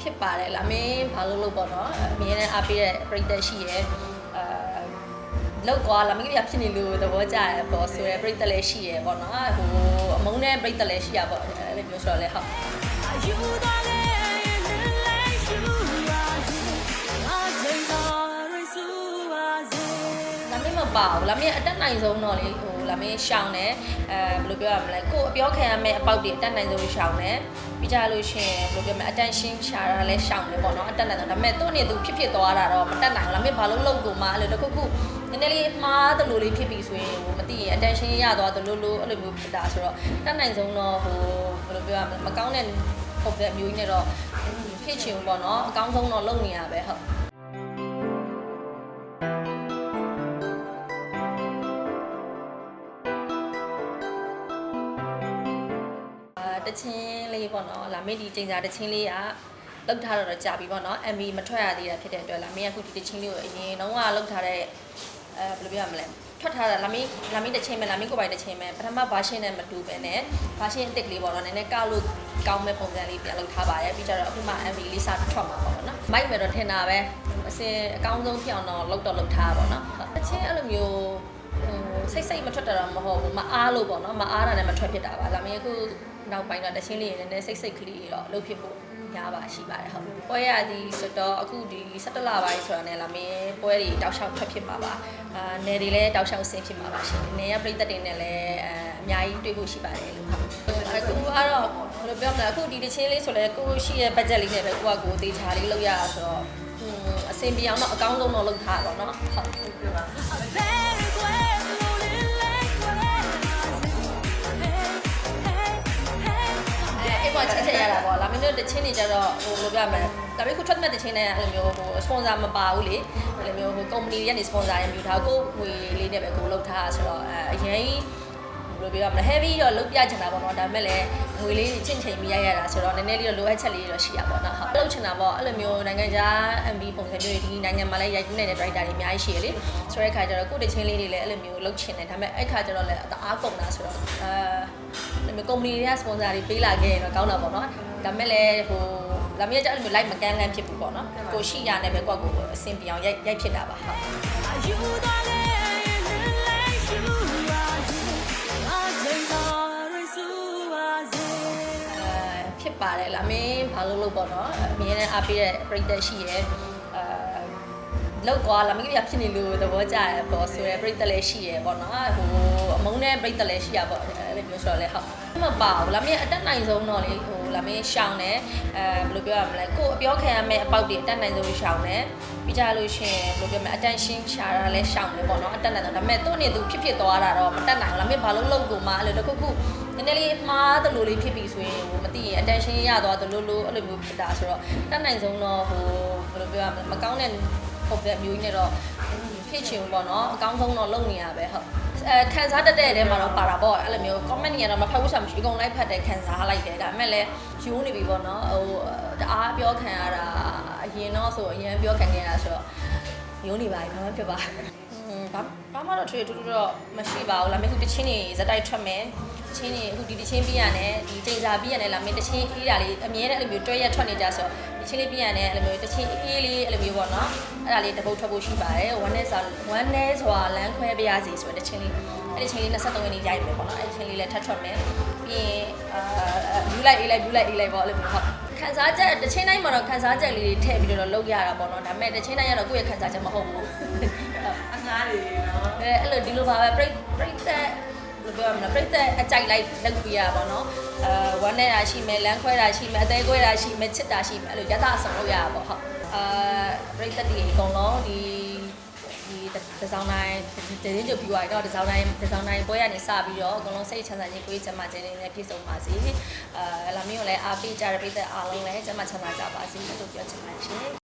ဖြစ်ပါတယ်လာမင်းဘာလို့လို့ပေါ့နော်အမြင်နဲ့အားပေးတဲ့ပရိသတ်ရှိရဲအဲလောက်ကွာလာမင်းကဖြစ်နေလို့သဘောကျရပေါ့ဆိုရယ်ပရိသတ်လည်းရှိရဲပေါ့နော်ဟိုအမုန်းနဲ့ပရိသတ်လည်းရှိရပေါ့အဲ့လိုမျိုးဆိုတော့လေဟုတ် ပါဘူးလာမင်းအတက်နိုင်ဆုံးတော့လေဟိုလာမင်းရှောင်းတယ်အဲဘယ်လိုပြောရမလဲကို့အပြောခံရမယ့်အပေါက်တွေအတက်နိုင်ဆုံးရှောင်းတယ်ပြီးကြလို့ရှရင်ဘယ်လိုပြောမလဲ attention ရှာတာလည်းရှောင်းတယ်ပေါ့နော်အတက်နိုင်ဆုံးဒါပေမဲ့သူ့အနေသူဖြစ်ဖြစ်သွားတာတော့မတက်နိုင်ဘူးလာမင်းဘာလို့လုံကိုမှအဲ့လိုတစ်ခုခုနည်းနည်းလေးမှားသလိုလေးဖြစ်ပြီဆိုရင်ဟိုမသိရင် attention ရသွားသလိုလိုအဲ့လိုမျိုးဖြစ်တာဆိုတော့တက်နိုင်ဆုံးတော့ဟိုဘယ်လိုပြောရမလဲမကောင်းတဲ့ပုံစံမျိုးကြီးနဲ့တော့ဖြစ်ချင်ဘူးပေါ့နော်အကောင်းဆုံးတော့လုံနေရပဲဟုတ် တချင်းလေးပေါ့နော်လာမေးဒီချိန်စာတချင်းလေးကလောက်ထားတော့ကြာပြီပေါ့နော် MB မထွက်ရသေးတာဖြစ်တဲ့အတွက်လာမေးကအခုဒီတချင်းလေးကိုအရင်တော့ကလောက်ထားတဲ့အဲဘယ်လိုပြောရမလဲထွက်ထားတာလာမေးလာမေးတချင်းပဲလာမေးကိုယ်ပိုင်တချင်းပဲပထမ version နဲ့မတူပဲနဲ့ version အစ်စ်ကလေးပေါ့နော်နည်းနည်းကောက်လို့ကောင်းမဲ့ပုံစံလေးပြန်လုပ်ထားပါတယ်ပြီးကြတော့အခုမှ MB လေးစထွက်မှာပေါ့နော်မိုက်မယ်တော့ထင်တာပဲအစင်အကောင်းဆုံးဖြစ်အောင်တော့လောက်တော့လောက်ထားပါပေါ့နော်တချင်းအဲ့လိုမျိုးဟို စိတ်စိတ်မထွက်တာတော့မဟုတ်ဘူးမအားလို့ပေါ့နော်မအားတာနဲ့မထွက်ဖြစ်တာပါဒါပေမဲ့အခုနောက်ပိုင်းတော့တချင်းလေးနည်းနည်းစိတ်စိတ်ကလေးတော့လှုပ်ဖြစ်ဖို့များပါရှိပါတယ်ဟုတ်ပွဲရသည်ဆိုတော့အခုဒီ17လပိုင်းဆိုတာနဲ့လာမင်းပွဲတွေတောက်လျှောက်ထွက်ဖြစ်မှာပါအာနယ်တွေလည်းတောက်လျှောက်ဆင်းဖြစ်မှာပါရှင်နယ်ရပြည်သက်တွေနဲ့လည်းအဲအများကြီးတွေ့ဖို့ရှိပါတယ်လို့ဟုတ်အခုကတော့ဘယ်လိုပြောမလဲအခုဒီတချင်းလေးဆိုလဲကိုရှိရဲ့ budget လေးနဲ့ပဲကိုကကိုတေချာလေးလုပ်ရတာဆိုတော့ဟွန်းအဆင်ပြေအောင်တော့အကောင်းဆုံးတော့လုပ်ထားပါတော့เนาะဟုတ် အဲ့ပေါ် ချက်ချက်ရတာပေါ့လာမင်းတို့တချင်းနေကြတော့ဟိုလိုပြမယ်ဒါပေမဲ့ခုထွက်မဲ့တချင်းနဲ့အဲ့လိုမျိုးဟိုစပွန်ဆာမပါဘူးလေအဲ့လိုမျိုးဟိုကုမ္ပဏီတွေကနေစပွန်ဆာရမြူထားကိုငွေလေးနဲ့ပဲကိုလုပ်ထားတာဆိုတော့အဲအရင် ဘယ်လိုပြောရမလဲ heavy တော့လုပ်ပြချင်တာပေါ့နော်ဒါပေမဲ့လည်းငွေလေးချင့်ချိန်ပြီးရရတာဆိုတော့နည်းနည်းလေးတော့လိုအပ်ချက်လေးတော့ရှိရပါတော့ဟုတ်လုပ်ချင်တာပေါ့အဲ့လိုမျိုးနိုင်ငံခြား MB ပုံစံမျိုးတွေဒီနိုင်ငံမှာလည်းရိုက်ကူးနေတဲ့ writer တွေအများကြီးရှိရလေဆိုတဲ့အခါကျတော့ကိုယ့်တချင်းလေးတွေလည်းအဲ့လိုမျိုးလုပ်ချင်တယ်ဒါပေမဲ့အဲ့ခါကျတော့လည်းအအားကုန်တာဆိုတော့အဲဒါပေမဲ့ကုမ္ပဏီတွေကစပွန်ဆာတွေပေးလာခဲ့ရင်တော့ကောင်းတာပေါ့နော်ဒါပေမဲ့လည်းဟိုလာမရကြအဲ့လိုမျိုး live မကန်လန်းဖြစ်ဘူးပေါ့နော်ကိုရှိရနေပဲကိုယ့်ကိုယ်အဆင်ပြေအောင်ရိုက်ရိုက်ဖြစ်တာပါဟုတ် ပါတယ်လာမင်းဘာလို့လို့ပေါ့နော်အမြင်နဲ့အားပေးတဲ့ပရိသတ်ရှိရဲအဲ လောက်ကွာလာမင်းကဖြစ်နေလို့သဘောကျရပေါ့ဆိုရယ်ပရိသတ်လည်းရှိရဲပေါ့နော်ဟိုအမုန်းနဲ့ပရိသတ်လည်းရှိရပေါ့အဲ့လိုမျိုးဆိုတော့လေဟုတ်မပါဘူးလာမင်းအတက်နိုင်ဆုံးတော့လေဟိုလာမင်းရှောင်းတယ်အဲဘယ်လိုပြောရမလဲကို့အပြောခံရမယ့်အပေါက်တွေအတက်နိုင်ဆုံးရှောင်းတယ်ပြီးကြလို့ရှရင်ဘယ်လိုပြောမလဲ attention ရှာတာလည်းရှောင်းတယ်ပေါ့နော်အတက်နိုင်ဆုံးဒါပေမဲ့သူ့အနေသူဖြစ်ဖြစ်သွားတာတော့မတက်နိုင်ဘူးလာမင်းဘာလို့လုံကိုမှအဲ့လိုတစ်ခုခုနည်းနည်းလေးမှားသလိုလေးဖြစ်ပြီဆိုရင်ဟိုမသိရင် attention ရသွားသလိုလိုအဲ့လိုမျိုးဖြစ်တာဆိုတော့တက်နိုင်ဆုံးတော့ဟိုဘယ်လိုပြောရမလဲမကောင်းတဲ့ ပုံစံမျိုးကြီးနဲ့တော့ဖြစ်ချင်ဘူးပေါ့နော်အကောင်းဆုံးတော့လုပ်နေရပဲဟုတ်အဲခံစားတတ်တဲ့တဲမှာတော့ပါတာပေါ့အဲ့လိုမျိုး comment တွေကတော့မဖတ်ဘူးဆိုမှမရှိအကုန်လိုက်ဖတ်တယ်ခံစားလိုက်တယ်ဒါပေမဲ့လည်းယူနေပြီပေါ့နော်ဟိုတအားပြောခံရတာအရင်တော့ဆိုအရင်ပြောခံခဲ့ရတာဆိုတော့ ယူနေပါပြီဘာမှဖြစ်ပါอืมဘာဘာမှတော့ထွေထူးထူးတော့မရှိပါဘူးလာမယ့်ခုတချင်းနေဇက်တိုက်ထွက်မယ်တချင်းနေအခုဒီတချင်းပြီးရတယ်ဒီချိန်စာပြီးရတယ်လာမယ့်တချင်းအေးတာလေးအမြဲတမ်းအဲ့လိုမျိုးတွဲရက်ထွက်နေကြဆိုတော့ဒီချင်းလေးပြီးရတယ်အဲ့လိုမျိုးတချင်းအေးလေးအဲ့လိုမျိုးပေါ့နော်အဲ့ဒါလေးတပုတ်ထွက်ဖို့ရှိပါတယ်ဝမ်းနဲ့စာဝမ်းနဲ့စွာလမ်းခွဲပြရစီဆိုတဲ့တချင်းလေးအဲ့ဒီချင်းလေး23ရက်နေ့ရိုက်မယ်ပေါ့နော်အဲ့ဒီချင်းလေးလည်းထပ်ထွက်မယ်ပြီးရင်အာယူလိုက်အေးလိုက်ယူလိုက်အေးလိုက်ပေါ့အဲ့လိုမျိုးဟုတ် ခန်းစားချက်တစ်ချင်းတိုင်းမှာတော့ခန်းစားချက်လေးတွေထည့်ပြီးတော့လုပ်ရတာပေါ့နော်ဒါပေမဲ့တစ်ချင်းတိုင်းကတော့ကိုယ့်ရဲ့ခန်းစားချက်မဟုတ်ဘူးအငားတွေနော်အဲအဲ့လိုဒီလိုပါပဲပြိပြိသက်ဘယ်လိုပြောရမလဲပြိသက်အကြိုက်လိုက်လုပ်ပြရပါတော့အဲဝမ်းနဲ့တာရှိမယ်လမ်းခွဲတာရှိမယ်အသေးခွဲတာရှိမယ်ချစ်တာရှိမယ်အဲ့လိုရသအစုံလုပ်ရပါပေါ့ဟုတ်အာပြိသက်ဒီအကုန်လုံးဒီ ဒီဒီဇောင်းတိုင်းဒီဒီကျပြွာတော့ဒီဇောင်းတိုင်းဒီဇောင်းတိုင်းပွဲရနေစပြီးတော့အကုန်လုံးစိတ်ချမ်းသာခြင်းကိုယ်ချမ်းသာခြင်းတွေနဲ့ပြည့်စုံပါစေအာလာမီကိုလည်းအားပေးကြတဲ့ပြိသက်အားလုံးလည်းချမ်းသာချမ်းသာကြပါစေလို့ပြောချင်ပါတယ်ရှင်